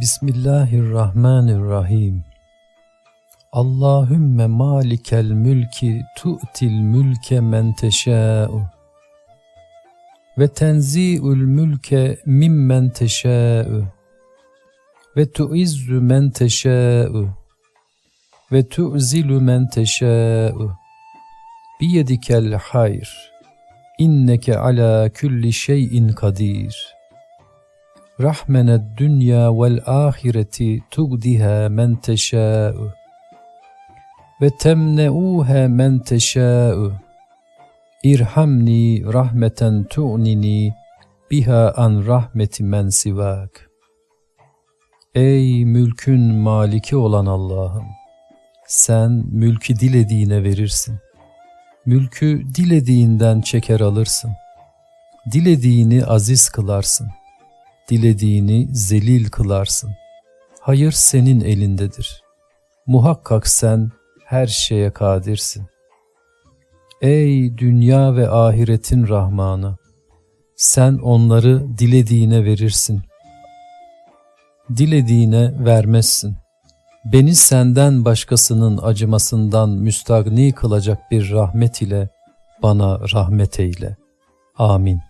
Bismillahirrahmanirrahim. Allahümme malikel mülki tu'til mülke men teşâ'u. Ve tenzi'ül mülke mimmen teşâ'u. Ve tu'izzu men teşâ'u. Ve tu'zilu men teşâ'u. Biyedikel hayr. İnneke ala kulli şeyin kadir rahmened dünya vel ahireti tugdiha men teşâ'u ve temne'uha men teşâ'u. İrhamni rahmeten tu'nini biha an rahmeti men sivak Ey mülkün maliki olan Allah'ım sen mülkü dilediğine verirsin. Mülkü dilediğinden çeker alırsın. Dilediğini aziz kılarsın dilediğini zelil kılarsın. Hayır senin elindedir. Muhakkak sen her şeye kadirsin. Ey dünya ve ahiretin Rahmanı! Sen onları dilediğine verirsin. Dilediğine vermezsin. Beni senden başkasının acımasından müstagni kılacak bir rahmet ile bana rahmet eyle. Amin.